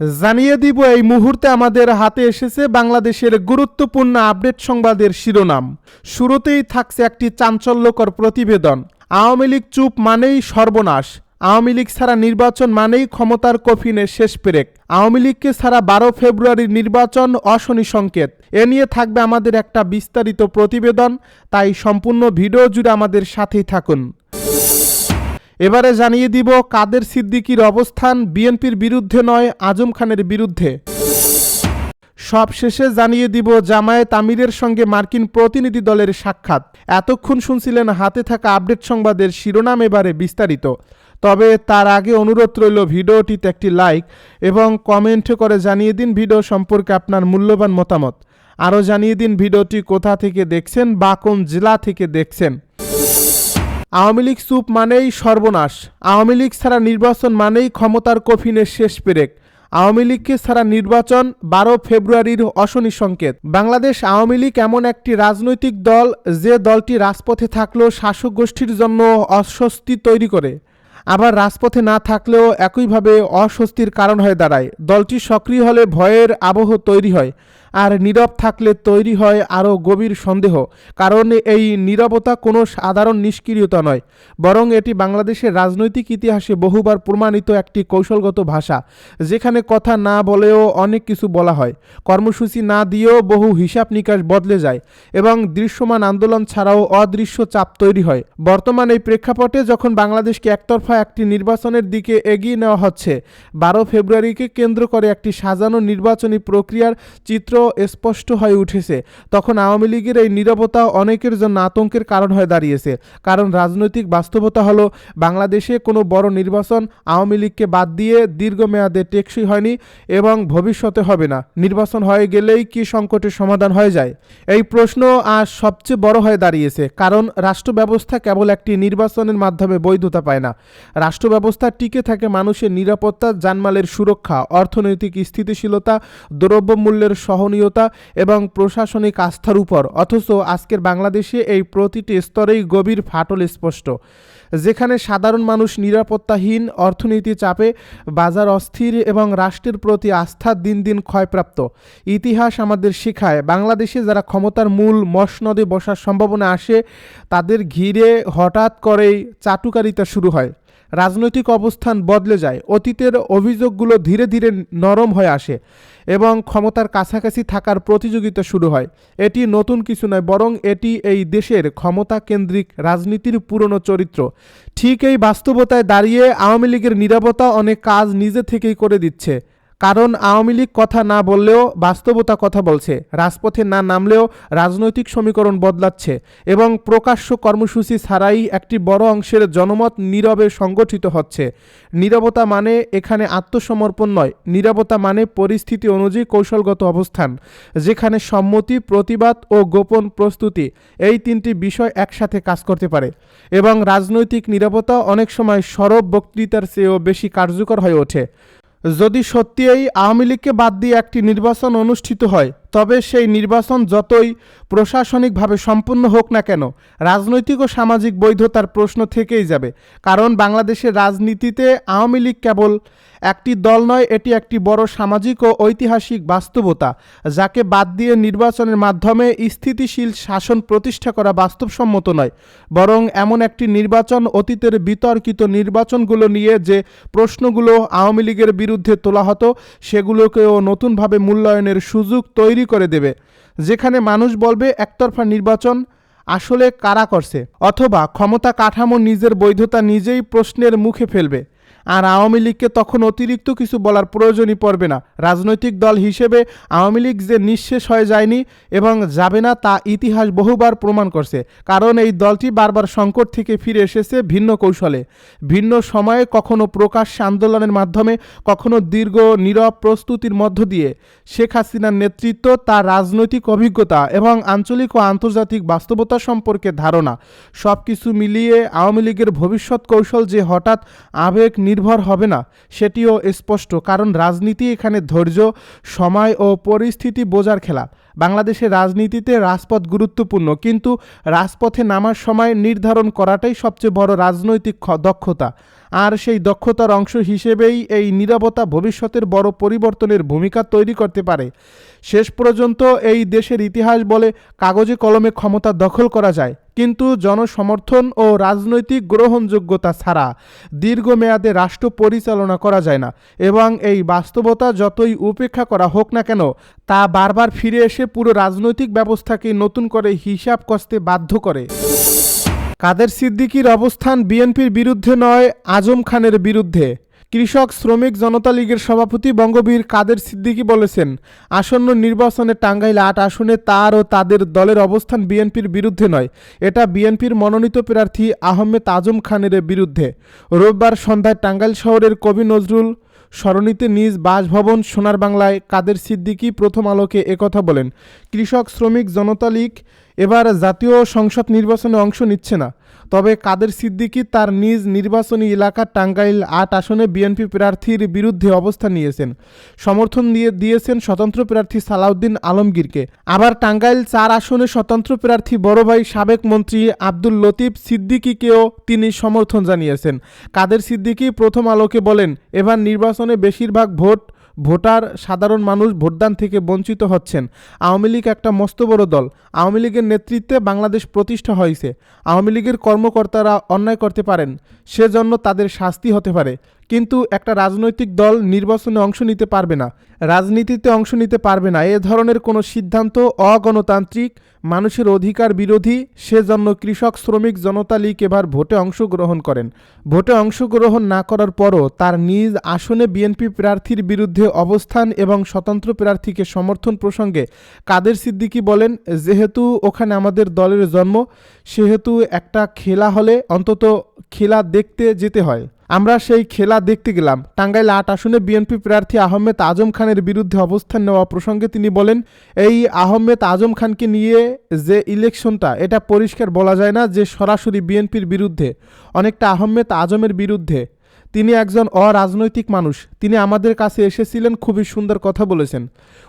জানিয়ে দিব এই মুহূর্তে আমাদের হাতে এসেছে বাংলাদেশের গুরুত্বপূর্ণ আপডেট সংবাদের শিরোনাম। শুরুতেই থাকছে একটি চাঞ্চল্যকর প্রতিবেদন। আওয়ামী লীগ চুপ মানেই সর্বনাশ। আওয়ামী লীগ ছাড়া নির্বাচন মানেই ক্ষমতার কফিনের শেষ পেরেক। আওয়ামী লীগকে ছাড়া বারো ফেব্রুয়ারির নির্বাচন অশনি সংকেত। এ নিয়ে থাকবে আমাদের একটা বিস্তারিত প্রতিবেদন। তাই সম্পূর্ণ ভিডিও জুড়ে আমাদের সাথেই থাকুন। এবারে জানিয়ে দিব কাদের সিদ্দিকির অবস্থান বিএনপির বিরুদ্ধে নয়, আজম খানের বিরুদ্ধে। সব শেষে জানিয়ে দিব জামায়াত আমিরের সঙ্গে মার্কিন প্রতিনিধি দলের সাক্ষাৎ। এতক্ষণ শুনছিলেন হাতে থাকা আপডেট সংবাদের শিরোনাম এবারে বিস্তারিত। তবে তার আগে অনুরোধ রইল ভিডিওটিতে একটি লাইক এবং কমেন্ট করে জানিয়ে দিন ভিডিও সম্পর্কে আপনার মূল্যবান মতামত। আরও জানিয়ে দিন ভিডিওটি কোথা থেকে দেখছেন বা কোন জেলা থেকে দেখছেন। আওয়ামী লীগ চুপ মানেই সর্বনাশ। আওয়ামী লীগ ছাড়া নির্বাচন মানেই ক্ষমতার কফিনের শেষ পেরেক। আওয়ামী লীগকে ছাড়া নির্বাচন বারো ফেব্রুয়ারির অশনি সংকেত। বাংলাদেশ আওয়ামী লীগ এমন একটি রাজনৈতিক দল যে দলটি রাজপথে থাকলেও শাসক গোষ্ঠীর জন্য অস্বস্তি তৈরি করে। আবার রাজপথে না থাকলেও একইভাবে অস্বস্তির কারণ হয়ে দাঁড়ায়। দলটি সক্রিয় হলে ভয়ের আবহ তৈরি হয়। আর নীরব থাকলে তৈরি হয় আরও গভীর সন্দেহ, কারণ এই নীরবতা কোনো সাধারণ নিষ্ক্রিয়তা নয়, বরং এটি বাংলাদেশের রাজনৈতিক ইতিহাসে বহুবার প্রমাণিত একটি কৌশলগত ভাষা, যেখানে কথা না বলেও অনেক কিছু বলা হয়, কর্মসূচি না দিয়েও বহু হিসাব নিকাশ বদলে যায়, এবং দৃশ্যমান আন্দোলন ছাড়াও অদৃশ্য চাপ তৈরি হয়। বর্তমান এই প্রেক্ষাপটে যখন বাংলাদেশকে একতরফা একটি নির্বাচনের দিকে এগিয়ে নেওয়া হচ্ছে, বারো ফেব্রুয়ারিকে কেন্দ্র করে একটি সাজানো নির্বাচনী প্রক্রিয়ার চিত্র স্পষ্ট হয়ে উঠেছে। তখন আওয়ামী লীগের এই নীরবতা অনেকের জন্য আতঙ্কের কারণ হয়ে দাঁড়িয়েছে। কারণ রাজনৈতিক বাস্তবতা হলো, বাংলাদেশে কোনো বড় নির্বাচন আওয়ামী লীগকে বাদ দিয়ে দীর্ঘমেয়াদে টেকসই হয়নি এবং ভবিষ্যতে হবে না। নির্বাচন হয়ে গেলেই কি সংকটের সমাধান হয়ে যায়? এই প্রশ্ন আজ সবচেয়ে বড় হয়ে দাঁড়িয়েছে। কারণ রাষ্ট্র ব্যবস্থা কেবল একটি নির্বাচনের মাধ্যমে বৈধতা পায় না। রাষ্ট্র ব্যবস্থা টিকে থাকে মানুষের নিরাপত্তা, জানমালের সুরক্ষা, অর্থনৈতিক স্থিতিশীলতা, দ্রব্যমূল্যের সহনীয়তা এবং প্রশাসনিক আস্থার উপর। অথচ আজকের বাংলাদেশে এই প্রতিটি স্তরেই গভীর ফাটল স্পষ্ট। যেখানে সাধারণ মানুষ নিরাপত্তাহীন, অর্থনীতি চাপে, বাজার অস্থির এবং রাষ্ট্রের প্রতি আস্থা দিন দিন ক্ষয়প্রাপ্ত। ইতিহাস আমাদের শেখায়, বাংলাদেশে যারা ক্ষমতার মূল মসনদে বসার সম্ভাবনা আসে, তাদের ঘিরে হঠাৎ করেই চাটুকারিতা শুরু হয়। রাজনৈতিক অবস্থান বদলে যায়। অতীতের অভিযোগগুলো ধীরে ধীরে নরম হয়ে আসে এবং ক্ষমতার কাছাকাছি থাকার প্রতিযোগিতা শুরু হয়। এটি নতুন কিছু নয়, বরং এটি এই দেশের ক্ষমতা কেন্দ্রিক রাজনীতির পুরনো চরিত্র। ঠিক এই বাস্তবতায় দাঁড়িয়ে আওয়ামী লীগের নিরাপত্তা অনেক কাজ নিজে থেকেই করে দিচ্ছে। কারণ আওয়ামী লীগ কথা না বললেও বাস্তবতা কথা বলছে। রাজপথে না নামলেও রাজনৈতিক সমীকরণ বদলাচ্ছে এবং প্রকাশ্য কর্মসূচি ছাড়াই একটি বড় অংশের জনমত নীরবে সংগঠিত হচ্ছে। নীরবতা মানে এখানে আত্মসমর্পণ নয়, নীরবতা মানে পরিস্থিতি অনুযায়ী কৌশলগত অবস্থান, যেখানে সম্মতি, প্রতিবাদ ও গোপন প্রস্তুতি এই তিনটি বিষয় একসাথে কাজ করতে পারে এবং রাজনৈতিক নীরবতা অনেক সময় সরব বক্তৃতার চেয়েও বেশি কার্যকর হয়ে ওঠে। যদি সত্যিই আওয়ামী লীগকে বাদ দিয়ে একটি নির্বাচন অনুষ্ঠিত হয় তবে সেই নির্বাচন যতই প্রশাসনিকভাবে সম্পূর্ণ হোক না কেন, রাজনৈতিক ও সামাজিক বৈধতার প্রশ্ন থেকেই যাবে। কারণ বাংলাদেশের রাজনীতিতে আওয়ামী লীগ কেবল একটি দল নয়, এটি একটি বড় সামাজিক ও ঐতিহাসিক বাস্তবতা, যাকে বাদ দিয়ে নির্বাচনের মাধ্যমে স্থিতিশীল শাসন প্রতিষ্ঠা করা বাস্তবসম্মত নয়। বরং এমন একটি নির্বাচন অতীতের বিতর্কিত নির্বাচনগুলো নিয়ে যে প্রশ্নগুলো আওয়ামী লীগের বিরুদ্ধে তোলা হতো, সেগুলোকেও নতুনভাবে মূল্যায়নের সুযোগ তৈরি করে দেবে। যেখানে মানুষ বলবে, একতরফা নির্বাচন আসলে কারা করছে? অথবা, ক্ষমতা কাঠামো নিজের বৈধতা নিজেই প্রশ্নের মুখে ফেলবে। আর আওয়ামী লীগকে তখন অতিরিক্ত কিছু বলার প্রয়োজনই পড়বে না। রাজনৈতিক দল হিসেবে আওয়ামী লীগ যে নিঃশেষ হয়ে যায়নি এবং যাবে না তা ইতিহাস বহুবার প্রমাণ করছে। কারণ এই দলটি বারবার সংকট থেকে ফিরে এসেছে ভিন্ন কৌশলে। ভিন্ন সময়ে কখনো প্রকাশ্য আন্দোলনের মাধ্যমে, কখনো দীর্ঘ, নীরব প্রস্তুতির মধ্য দিয়ে। শেখ হাসিনার নেতৃত্ব, তার রাজনৈতিক অভিজ্ঞতা এবং আঞ্চলিক ও আন্তর্জাতিক বাস্তবতা সম্পর্কে ধারণা। সব কিছু মিলিয়ে আওয়ামী লীগের ভবিষ্যৎ কৌশল যে হঠাৎ আবেগ নির্ভর হবে না সেটিও স্পষ্ট কারণ রাজনীতি এখানে ধৈর্য সময় ও পরিস্থিতি বোঝার খেলা। বাংলাদেশের রাজনীতিতে রাজপথ গুরুত্বপূর্ণ, কিন্তু রাজপথে নামার সময় নির্ধারণ করাটাই সবচেয়ে বড় রাজনৈতিক দক্ষতা। আর সেই দক্ষতার অংশ হিসেবেই এই নিরাপত্তা ভবিষ্যতের বড় পরিবর্তনের ভূমিকা তৈরি করতে পারে। শেষ পর্যন্ত এই দেশের ইতিহাস বলে কাগজে কলমে ক্ষমতা দখল করা যায়, কিন্তু জনসমর্থন ও রাজনৈতিক গ্রহণযোগ্যতা ছাড়া দীর্ঘমেয়াদে রাষ্ট্র পরিচালনা করা যায় না। এবং এই বাস্তবতা যতই উপেক্ষা করা হোক না কেন, তা বারবার ফিরে এসে পুরো রাজনৈতিক ব্যবস্থাকে নতুন করে হিসাব কষতে বাধ্য করে। কাদের সিদ্দিকীর অবস্থান বিএনপির বিরুদ্ধে নয়, আজম খানের বিরুদ্ধে। কৃষক, শ্রমিক, জনতা লীগের সভাপতি বঙ্গবীর কাদের সিদ্দিকী বলেছেন, আসন্ন নির্বাচনে টাঙ্গাইল আট আসনে তার ও তাদের দলের অবস্থান বিএনপির বিরুদ্ধে নয়। এটা বিএনপির মনোনীত প্রার্থী আহমেদ আজম খানের বিরুদ্ধে। রোববার সন্ধ্যায় টাঙ্গাইল শহরের কবি নজরুল সরণিতে নিজ বাসভবন সোনার বাংলায় কাদের সিদ্দিকী প্রথম আলোকে একথা বলেন। কৃষক, শ্রমিক, জনতা লীগ এবার জাতীয় সংসদ নির্বাচনে অংশ নিচ্ছে না। তবে কাদের সিদ্দিকী তার নিজ নির্বাচনী এলাকা টাঙ্গাইল আট আসনে বিএনপি প্রার্থীর বিরুদ্ধে অবস্থান নিয়েছেন। সমর্থন দিয়ে দিয়েছেন স্বতন্ত্র প্রার্থী সালাউদ্দিন আলমগীরকে। আবার টাঙ্গাইল চার আসনে স্বতন্ত্র প্রার্থী বড় ভাই সাবেক মন্ত্রী আব্দুল লতিফ সিদ্দিকীকেও তিনি সমর্থন জানিয়েছেন। কাদের সিদ্দিকী প্রথম আলোকে বলেন, এবার নির্বাচনে বেশিরভাগ ভোট ভোটার সাধারণ মানুষ ভোটদান থেকে বঞ্চিত হচ্ছেন। আওয়ামী লীগ একটা মস্ত বড় দল। আওয়ামী লীগের নেতৃত্বে বাংলাদেশ প্রতিষ্ঠা হয়েছে। আওয়ামী লীগের কর্মকর্তারা অন্যায় করতে পারেন, সেজন্য তাদের শাস্তি হতে পারে। কিন্তু একটা রাজনৈতিক দল নির্বাচনে অংশ নিতে পারবে না। রাজনীতিতে অংশ নিতে পারবে না। এ ধরনের কোনো সিদ্ধান্ত অগণতান্ত্রিক মানুষের অধিকার বিরোধী, সেজন্য কৃষক, শ্রমিক, জনতা লীগ এবার ভোটে অংশগ্রহণ করেন। ভোটে অংশগ্রহণ না করার পরও তার নিজ আসনে বিএনপি প্রার্থীর বিরুদ্ধে অবস্থান এবং স্বতন্ত্র প্রার্থীকে সমর্থন প্রসঙ্গে কাদের সিদ্দিকী বলেন, যেহেতু ওখানে আমাদের দলের জন্ম, সেহেতু একটা খেলা হলে অন্তত খেলা দেখতে যেতে হয়। আমরা সেই খেলা দেখতে গেলাম। টাঙ্গাইল আট আসনে বিএনপি প্রার্থী আহমেদ আজম খানের বিরুদ্ধে অবস্থান নেওয়া প্রসঙ্গে তিনি বলেন, এই আহমেদ আজম খানকে নিয়ে যে ইলেকশনটা, এটা পরিষ্কার বলা যায় না যে সরাসরি বিএনপির বিরুদ্ধে, অনেকটা আহমেদ আজমের বিরুদ্ধে। তিনি একজন অরাজনৈতিক মানুষ, তিনি আমাদের কাছে এসেছিলেন, খুবই সুন্দর কথা বলেছেন।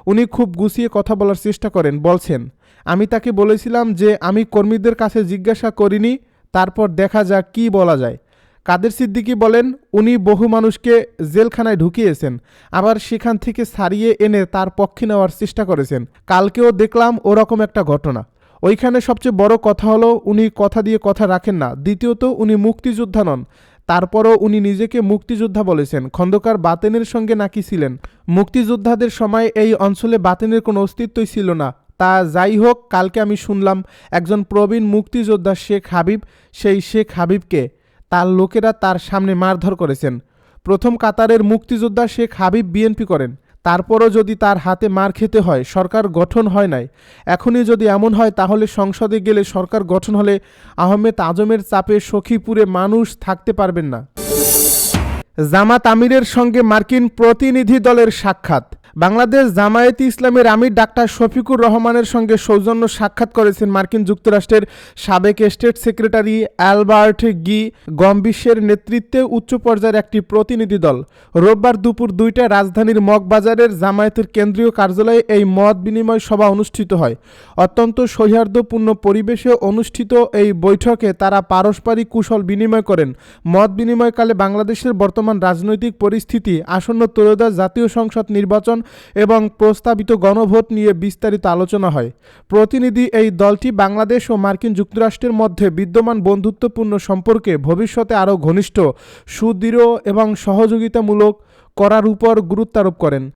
উনি খুব গুছিয়ে কথা বলার চেষ্টা করেন, বলছেন, আমি তাকে বলেছিলাম যে আমি কর্মীদের কাছে জিজ্ঞাসা করিনি, তারপর দেখা যাক কী বলা যায়। কাদের সিদ্দিকী বলেন, উনি বহু মানুষকে জেলখানায় ঢুকিয়েছেন, আবার সেখান থেকে সারিয়ে এনে তার পক্ষে নেওয়ার চেষ্টা করেছেন। কালকেও দেখলাম ওরকম একটা ঘটনা। ওইখানে সবচেয়ে বড় কথা হলো, উনি কথা দিয়ে কথা রাখেন না। দ্বিতীয়ত, উনি মুক্তিযোদ্ধা নন। তারপরও উনি নিজেকে মুক্তিযোদ্ধা বলেছেন। খন্দকার বাতেনের সঙ্গে নাকি ছিলেন? মুক্তিযোদ্ধাদের সময় এই অঞ্চলে বাতেনের কোনো অস্তিত্বই ছিল না। তা যাই হোক, কালকে আমি শুনলাম, একজন প্রবীণ মুক্তিযোদ্ধা শেখ হাবিব, সেই শেখ হাবিবকে তার লোকেরা তার সামনে মারধর করেছেন। প্রথম কাতারের মুক্তিযোদ্ধা শেখ হাবিব বিএনপি করেন। তারপরও যদি তার হাতে মার খেতে হয়, সরকার গঠন হয় নাই। এখনই যদি এমন হয়, তাহলে সংসদে গেলে সরকার গঠন হলে আহমেদ আজমের চাপে সখীপুরে মানুষ থাকতে পারবেন না। জামাত আমিরের সঙ্গে মার্কিন প্রতিনিধি দলের সাক্ষাৎ। বাংলাদেশ জামায়াতে ইসলামের আমির ডাক্তার শফিকুর রহমানের সঙ্গে সৌজন্য সাক্ষাৎ করেছেন মার্কিন যুক্তরাষ্ট্রের সাবেক স্টেট সেক্রেটারি অ্যালবার্ট গি গম্বিশের নেতৃত্বে উচ্চ পর্যায়ের একটি প্রতিনিধি দল। রোববার দুপুর দুইটায় রাজধানীর মগবাজারের জামায়াতের কেন্দ্রীয় কার্যালয়ে এই মত বিনিময় সভা অনুষ্ঠিত হয়। অত্যন্ত সৌহার্দ্যপূর্ণ পরিবেশে অনুষ্ঠিত এই বৈঠকে তারা পারস্পরিক কুশল বিনিময় করেন। মত বিনিময়কালে বাংলাদেশের বর্তমান রাজনৈতিক পরিস্থিতি, আসন্ন ত্রয়োদশ জাতীয় সংসদ নির্বাচন এবং প্রস্তাবিত গণভোট নিয়ে বিস্তারিত আলোচনা হয়। প্রতিনিধি এই দলটি বাংলাদেশ ও মার্কিন যুক্তরাষ্ট্রের মধ্যে বিদ্যমান বন্ধুত্বপূর্ণ সম্পর্কে ভবিষ্যতে আরও ঘনিষ্ঠ, সুদৃঢ় এবং সহযোগিতামূলক করার উপর গুরুত্বারোপ করেন।